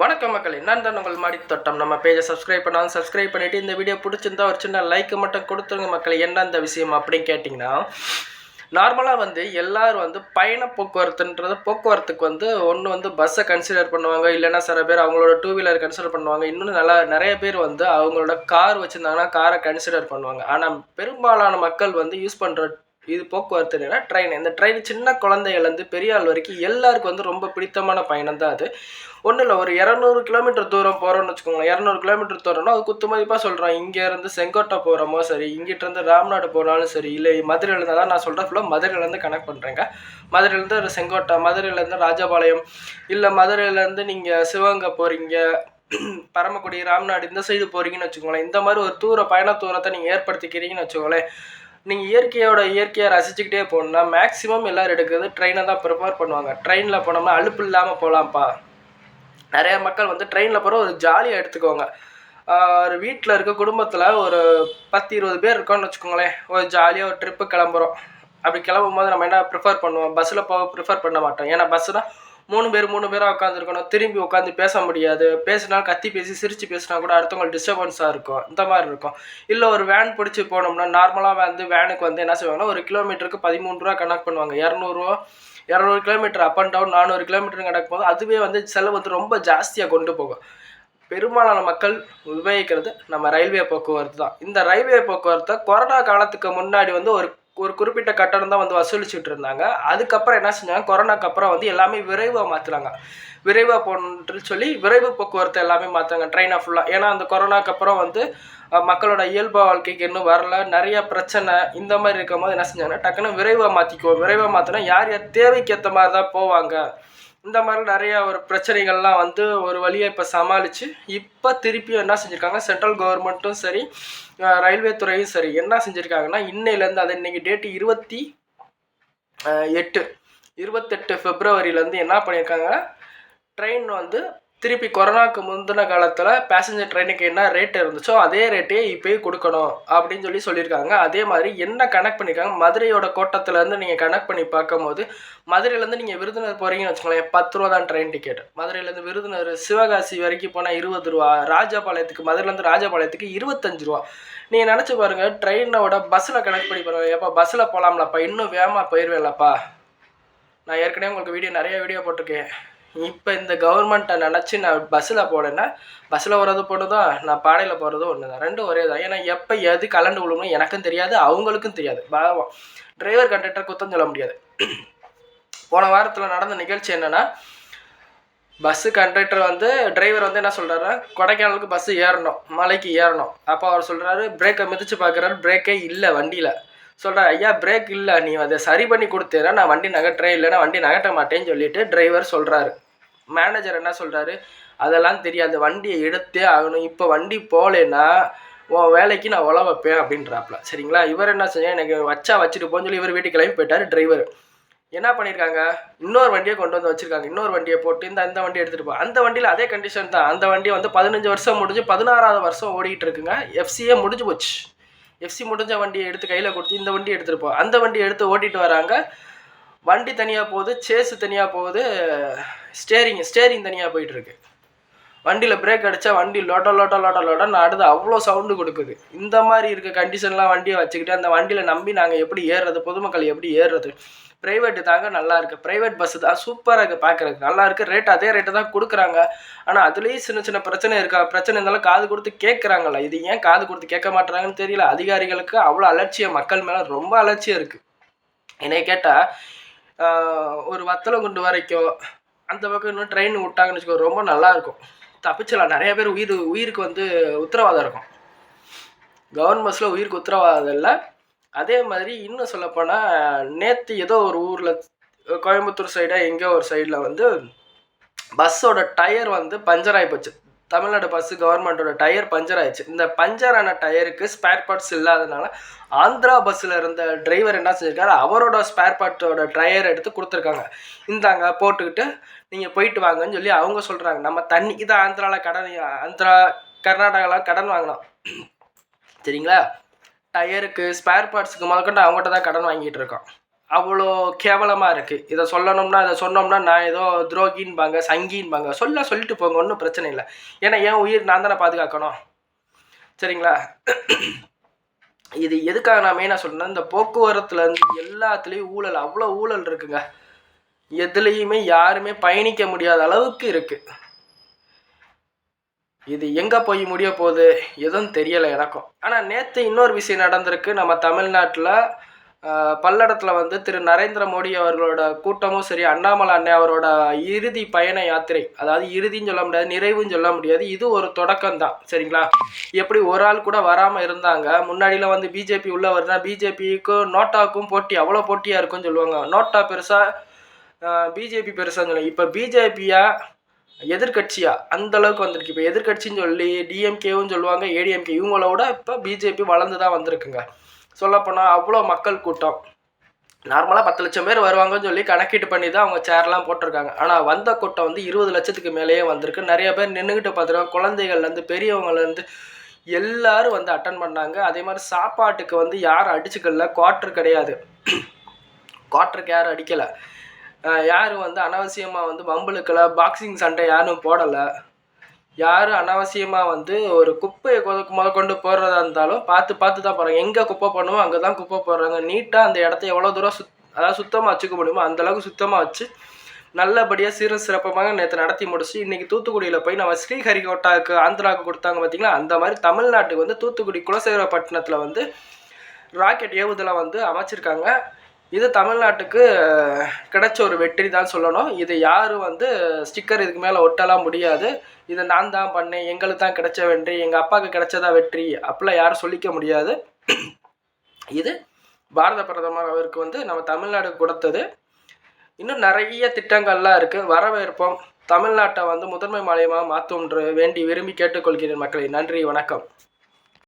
வணக்கம் மக்களே நான் தான் உங்கள் மாடி தோட்டம். நம்ம பேஜை சப்ஸ்கிரைப் பண்ணாலும் சப்ஸ்கிரைப் பண்ணிவிட்டு இந்த வீடியோ பிடிச்சிருந்தா ஒரு சின்ன லைக் மட்டும் கொடுத்துருங்க மக்களே. என்னந்த விஷயம் அப்படின்னு கேட்டிங்கன்னா நார்மலாக வந்து எல்லோரும் வந்து பயண போக்குவரத்துன்றது போக்குவரத்துக்கு வந்து ஒன்று வந்து பஸ்ஸை கன்சிடர் பண்ணுவாங்க. இல்லைன்னா சில பேர் அவங்களோட டூ வீலர் கன்சிடர் பண்ணுவாங்க. இன்னும் நல்லா நிறைய பேர் வந்து அவங்களோட கார் வச்சுருந்தாங்கன்னா காரை கன்சிடர் பண்ணுவாங்க. ஆனால் பெரும்பாலான மக்கள் வந்து யூஸ் பண்ணுற இது போக்குவரத்து இல்லைன்னா ட்ரெயின் இந்த ட்ரெயின் சின்ன குழந்தைகள்லேருந்து பெரிய ஆள் வரைக்கும் எல்லாருக்கும் வந்து ரொம்ப பிடித்தமான பயணம் தான் அது. ஒன்றும் இல்லை ஒரு இரநூறு கிலோமீட்டர் தூரம் போகிறோம்னு வச்சுக்கோங்களேன். இரநூறு கிலோமீட்டர் தூரம்னா அது குத்து மதிப்பாக சொல்கிறோம் இங்கேருந்து செங்கோட்டை போகிறோமோ சரி இங்கிட்டிருந்து ராம்நாடு போனாலும் சரி இல்லை மதுரையிலேருந்து தான் நான் சொல்கிறேன் ஃபுல்லாக மதுரையிலேருந்து கனெக்ட் பண்ணுறேங்க மதுரையிலேருந்து செங்கோட்டை மதுரையிலேருந்து ராஜபாளையம் இல்லை மதுரையிலேருந்து நீங்கள் சிவகங்கை போகிறீங்க பரமக்குடி ராம்நாடு இந்த சைடு போகிறீங்கன்னு வச்சுக்கோங்களேன். இந்த மாதிரி ஒரு தூர பயண தூரத்தை நீங்கள் ஏற்படுத்திக்கிறீங்கன்னு வச்சுக்கோங்களேன். நீங்கள் இயற்கையோட இயற்கையை ரசிச்சுக்கிட்டே போகணுன்னா மேக்ஸிமம் எல்லோரும் எடுக்கிறது ட்ரெயினை தான் ப்ரிஃபர் பண்ணுவாங்க. ட்ரெயினில் போனோம்னா அலுப்பு இல்லாமல் போகலாம்ப்பா நிறைய மக்கள் வந்து ட்ரெயினில் போகிற ஒரு ஜாலியாக எடுத்துக்கோங்க. ஒரு வீட்டில் இருக்க குடும்பத்தில் ஒரு பத்து இருபது பேர் இருக்கோம்னு வச்சுக்கோங்களேன். ஒரு ஜாலியாக ஒரு ட்ரிப்பு கிளம்புறோம். அப்படி கிளம்பும் போது நம்ம என்ன ப்ரிஃபர் பண்ணுவோம்? பஸ்ஸில் போக ப்ரிஃபர் பண்ண மாட்டோம். ஏன்னா பஸ்ஸுனால் மூணு பேர் மூணு பேராக உட்காந்துருக்கணும் திரும்பி உட்காந்து பேச முடியாது. பேசினா கத்தி பேசி சிரித்து பேசினா கூட அடுத்தவங்களுக்கு டிஸ்டர்பன்ஸாக இருக்கும். இந்த மாதிரி இருக்கும். இல்லை ஒரு வேன் பிடிச்சி போனோம்னா நார்மலாக வந்து வேனுக்கு வந்து என்ன செய்வாங்கன்னா ஒரு கிலோமீட்டருக்கு பதிமூணு ரூபா கணக்கு பண்ணுவாங்க. இரநூறுவா இரநூறு கிலோமீட்டர் அப் அண்ட் டவுன் நானூறு கிலோமீட்டர் கணக்கு போது அதுவே வந்து செலவு வந்து ரொம்ப ஜாஸ்தியாக கொண்டு போகும். பெரும்பாலான மக்கள் உபயோகிக்கிறது நம்ம ரயில்வே போக்குவரத்து தான். இந்த ரயில்வே போக்குவரத்தை கொரோனா காலத்துக்கு முன்னாடி வந்து ஒரு ஒரு குறிப்பிட்ட கட்டணம் தான் வந்து வசூலிச்சுட்டு இருந்தாங்க. அதுக்கப்புறம் என்ன செஞ்சாங்க? கொரோனாக்கு அப்புறம் வந்து எல்லாமே விரைவாக மாற்றுறாங்க விரைவாக போகணுன்னு சொல்லி விரைவு போக்குவரத்து எல்லாமே மாற்றுறாங்க ட்ரெயினாக ஃபுல்லாக ஏன்னா அந்த கொரோனாக்கு அப்புறம் வந்து மக்களோட இயல்பு வாழ்க்கைக்கு இன்னும் வரல. நிறைய பிரச்சனை இந்த மாதிரி இருக்கும் போது என்ன செஞ்சாங்கன்னா டக்குன்னு விரைவாக மாற்றிக்குவோம் விரைவாக மாற்றினா யார் யார் தேவைக்கு ஏற்ற மாதிரி தான் போவாங்க. இந்த மாதிரி நிறைய ஒரு பிரச்சனைகள்லாம் வந்து ஒரு வழியை இப்போ சமாளித்து இப்போ திருப்பியும் என்ன செஞ்சுருக்காங்க? சென்ட்ரல் கவர்மெண்ட்டும் சரி ரயில்வே துறையும் சரி என்ன செஞ்சுருக்காங்கன்னா இன்னையிலேருந்து அது இன்னைக்கு டேட்டு இருபத்தி எட்டு இருபத்தெட்டு ஃபெப்ரவரியிலேருந்து என்ன பண்ணியிருக்காங்க ட்ரெயின் வந்து திருப்பி கொரோனாக்கு முந்தின காலத்தில் பேசஞ்சர் ட்ரெயினுக்கு என்ன ரேட் இருந்துச்சோ அதே ரேட்டே இப்போயும் கொடுக்கணும் அப்படின்னு சொல்லி சொல்லியிருக்காங்க. அதே மாதிரி என்ன கனெக்ட் பண்ணியிருக்காங்க? மதுரையோட கோட்டத்துலேருந்து நீங்கள் கனெக்ட் பண்ணி பார்க்கும்போது மதுரையிலேருந்து நீங்கள் விருதுநர் போகிறீங்கன்னு வச்சுக்கோங்களேன் பத்து ரூபா தான் ட்ரெயின் டிக்கெட் மதுரையிலேருந்து விருதுநர் சிவகாசி வரைக்கும் போனால் இருபது ரூபா ராஜபாளையத்துக்கு மதுரையிலேருந்து ராஜபாளையத்துக்கு இருபத்தஞ்சு ரூபா. நீங்கள் நினச்சி பாருங்கள் ட்ரெயினோட பஸ்ஸில் கனெக்ட் பண்ணி பாருங்கள் ஏப்பா பஸ்ஸில் போகலாம்லப்பா இன்னும் வேகமாக போயிடுவேன்லப்பா நான் ஏற்கனவே உங்களுக்கு வீடியோ நிறைய வீடியோ போட்டிருக்கேன். இப்போ இந்த கவர்மெண்ட்டை நினச்சி நான் பஸ்ஸில் போனேன்னா பஸ்ஸில் வர்றது போனதும் நான் பாடையில் போகிறது ஒன்று தான் ரெண்டும் ஒரே தான் ஏன்னா எப்போ எது கலண்டு விழுணும் எனக்கும் தெரியாது அவங்களுக்கும் தெரியாது. பாவம். டிரைவர் கண்டக்டர் குத்தம் சொல்ல முடியாது. போன வாரத்தில் நடந்த நிகழ்ச்சி என்னென்னா பஸ்ஸு கண்டக்டர் வந்து டிரைவர் வந்து என்ன சொல்கிறாரு கொடைக்கானலுக்கு பஸ்ஸு ஏறணும் மலைக்கு ஏறணும். அப்போ அவர் சொல்கிறாரு பிரேக்கை மிதித்து பார்க்குறாரு பிரேக்கே இல்லை வண்டியில். சொல்கிறார் ஐயா பிரேக் இல்லை. நீ அதை சரி பண்ணி கொடுத்தேன்னா நான் வண்டி நகட்டுறேன் இல்லைன்னா வண்டி நகட்ட மாட்டேன்னு சொல்லிட்டு டிரைவர் சொல்கிறாரு மேனேஜர் என்ன சொல்கிறாரு அதெல்லாம் தெரியாது. வண்டியை எடுத்தே ஆகணும். இப்போ வண்டி போகலன்னா உன் வேலைக்கு நான் உழ வைப்பேன் அப்படின்றாப்ல. சரிங்களா? இவர் என்ன செஞ்சேன் எனக்கு வச்சா வச்சுட்டு போன்னு சொல்லி இவர் வீட்டுக்கு கிளம்பி போயிட்டார் டிரைவர் என்ன பண்ணியிருக்காங்க இன்னொரு வண்டியை கொண்டு வந்து வச்சுருக்காங்க. இன்னொரு வண்டியை போட்டு இந்த அந்த வண்டி எடுத்துகிட்டு போ. அந்த வண்டியில் அதே கண்டிஷன் தான். அந்த வண்டி வந்து பதினஞ்சு வருஷம் முடிஞ்சு பதினாறாவது வருஷம் ஓடிக்கிட்டு இருக்குங்க. எஃப்சியே முடிஞ்சு போச்சு. எஃப்சி முடிஞ்ச வண்டியை எடுத்து கையில் கொடுத்து இந்த வண்டி எடுத்துருப்போம் அந்த வண்டியை எடுத்து ஓட்டிட்டு வராங்க. வண்டி தனியாக போகுது சேஸு தனியாக போகுது ஸ்டேரிங் ஸ்டேரிங் தனியாக போயிட்டுருக்கு வண்டியில் பிரேக் அடித்தா வண்டி லோட்டோ லோட்டோ லோட்டோ லோட்டோன்னு அடுத்து அவ்வளோ சவுண்டு கொடுக்குது. இந்த மாதிரி இருக்க கண்டிஷன்லாம் வண்டியை வச்சுக்கிட்டு அந்த வண்டியில் நம்பி நாங்கள் எப்படி ஏறுறது பொதுமக்கள் எப்படி ஏறுறது? ப்ரைவேட்டு தாங்க நல்லா இருக்குது ப்ரைவேட் பஸ்ஸு தான் சூப்பராக இருக்குது பார்க்குறதுக்கு நல்லா இருக்குது ரேட் அதே ரேட்டு தான் கொடுக்குறாங்க. ஆனால் அதுலேயும் சின்ன சின்ன பிரச்சனை இருக்கா? பிரச்சனை இருந்தாலும் காது கொடுத்து கேட்குறாங்கல்ல இது ஏன் காது கொடுத்து கேட்க மாட்டுறாங்கன்னு தெரியல. அதிகாரிகளுக்கு அவ்வளோ அலட்சியம். மக்கள் மேலே ரொம்ப அலட்சியம் இருக்குது என்னை கேட்டால் ஒரு வத்தலகுண்டு வரைக்கும் அந்த பக்கம் இன்னும் ட்ரெயின் விட்டாங்கன்னு வச்சுக்கோ ரொம்ப நல்லாயிருக்கும் தப்பிச்சலாம் நிறைய பேர் உயிர் உயிருக்கு வந்து உத்தரவாதம் இருக்கும். கவர்மெண்ட் பஸ்ஸில் உயிருக்கு உத்தரவாதம் இல்லை. அதே மாதிரி இன்னும் சொல்லப்போனால் நேற்று ஏதோ ஒரு ஊரில் கோயம்புத்தூர் சைடாக எங்கேயோ ஒரு சைடில் வந்து பஸ்ஸோட டயர் வந்து பஞ்சர் ஆகி போச்சு. தமிழ்நாடு பஸ்ஸு கவர்மெண்ட்டோட டயர் பஞ்சர் ஆயிடுச்சு. இந்த பஞ்சர் ஆன டயருக்கு ஸ்பேர் பார்ட்ஸ் இல்லாதனால ஆந்திரா பஸ்ஸில் இருந்த டிரைவர் என்ன செஞ்சிருக்காரு? அவரோட ஸ்பேர் பார்ட்டோட டயர் எடுத்து கொடுத்துருக்காங்க. இந்தாங்க போட்டுக்கிட்டு நீங்கள் போயிட்டு வாங்கன்னு சொல்லி அவங்க சொல்கிறாங்க நம்ம தண்ணிக்கு தான் ஆந்திராவில் கடன் ஆந்திரா கர்நாடகாவில் கடன் வாங்கினோம். சரிங்களா? டயருக்கு ஸ்பேர் பார்ட்ஸுக்கு முதற்கொண்டு அவங்ககிட்ட தான் கடன் வாங்கிட்டு இருக்கோம். அவ்வளோ கேவலமாக இருக்குது இதை சொல்லணும்னா இதை சொன்னோம்னா நான் ஏதோ துரோகின்பாங்க சங்கின்பாங்க சொல்ல சொல்லிட்டு போங்க ஒன்றும் பிரச்சனை இல்லை. ஏன்னா என் உயிர் நான் தானே பாதுகாக்கணும். சரிங்களா? இது எதுக்காக நான் மெயினாக சொல்றேன்னா இந்த போக்குவரத்துலேருந்து எல்லாத்துலேயும் ஊழல் அவ்வளோ ஊழல் இருக்குங்க. எதுலேயுமே யாருமே பயணிக்க முடியாத அளவுக்கு இருக்குது இது எங்கே போய் முடிய போகுது எதுவும் தெரியலை எனக்கும். ஆனால் நேற்று இன்னொரு விஷயம் நடந்திருக்கு. நம்ம தமிழ்நாட்டில் பல்லடத்தில் வந்து திரு. நரேந்திர மோடி அவர்களோட கூட்டமும் சரி அண்ணாமலை அண்ணே அவரோட இறுதி பயண யாத்திரை அதாவது இறுதின்னு சொல்ல முடியாது நிறைவுன்னு சொல்ல முடியாது இது ஒரு தொடக்கம் தான் சரிங்களா? எப்படி ஒரு ஆள் கூட வராமல் இருந்தாங்க முன்னாடியில் வந்து பிஜேபி உள்ள வருதுன்னா பிஜேபிக்கும் நோட்டாவுக்கும் போட்டி அவ்வளோ போட்டியாக இருக்கும்னு சொல்லுவாங்க. நோட்டா பெருசாக பிஜேபி பெருசான்னு சொல்லுவாங்க இப்போ பிஜேபியாக எதிர்கட்சியா அந்த அளவுக்கு வந்திருக்கு. இப்போ எதிர்கட்சின்னு சொல்லி டிஎம்கேவும் சொல்லுவாங்க ஏடிஎம்கே இவங்களோட இப்போ பிஜேபி வளர்ந்து தான் வந்திருக்குங்க. சொல்லப்போனால் அவ்வளோ மக்கள் கூட்டம். நார்மலாக பத்து லட்சம் பேர் வருவாங்கன்னு சொல்லி கணக்கீட்டு பண்ணி தான் அவங்க சேர்லாம் போட்டிருக்காங்க. ஆனால் வந்த கூட்டம் வந்து இருபது லட்சத்துக்கு மேலேயே வந்திருக்கு. நிறைய பேர் நின்றுக்கிட்டு பார்த்துருக்காங்க குழந்தைகள்லேருந்து பெரியவங்கலேருந்து எல்லாரும் வந்து அட்டன் பண்ணாங்க. அதே மாதிரி சாப்பாட்டுக்கு வந்து யாரும் அடிச்சுக்கல. குவார்ட்ரு கிடையாது. குவார்ட்டருக்கு யாரும் அடிக்கலை. யாரும் வந்து அனாவசியமாக வந்து வம்புலுக்கலை பாக்ஸிங் சண்டை யாரும் போடலை. யாரும் அனாவசியமாக வந்து ஒரு குப்பையை கொ முத கொண்டு போடுறதா இருந்தாலும் பார்த்து பார்த்து தான் போகிறாங்க எங்கே குப்பை போடணுமோ அங்கே தான் குப்பை போடுறாங்க. நீட்டாக அந்த இடத்த எவ்வளோ தூரம் சுத் அதாவது சுத்தமாக வச்சுக்க முடியுமோ அந்தளவுக்கு சுத்தமாக வச்சு நல்லபடியாக சீர சிறப்பமாக நேற்று நடத்தி முடிச்சு இன்றைக்கி தூத்துக்குடியில் போய் நம்ம ஸ்ரீஹரிகோட்டாவுக்கு ஆந்திராவுக்கு கொடுத்தாங்க பார்த்திங்களா அந்த மாதிரி தமிழ்நாட்டுக்கு வந்து தூத்துக்குடி குலசேகரப்பட்டினத்தில் வந்து ராக்கெட் ஏவுதலை வந்து அமைச்சிருக்காங்க. இது தமிழ்நாட்டுக்கு கிடைச்ச ஒரு வெற்றி தான் சொல்லணும். இது யாரும் வந்து ஸ்டிக்கர் இதுக்கு மேலே ஒட்டலாம் முடியாது. இதை நான் தான் பண்ணேன் எங்களுக்கு தான் கிடைச்ச வெற்றி எங்கள் அப்பாவுக்கு கிடைச்சதா வெற்றி அப்படிலாம் யாரும் சொல்லிக்க முடியாது. இது பாரத பிரதமர் அவருக்கு வந்து நம்ம தமிழ்நாடு கொடுத்தது. இன்னும் நிறைய திட்டங்கள்லாம் இருக்குது வரவேற்போம். தமிழ்நாட்டை வந்து முதன்மை மாநிலமாக மாற்றும்ன்று வேண்டி விரும்பி கேட்டுக்கொள்கிறேன் மக்களை. நன்றி வணக்கம்.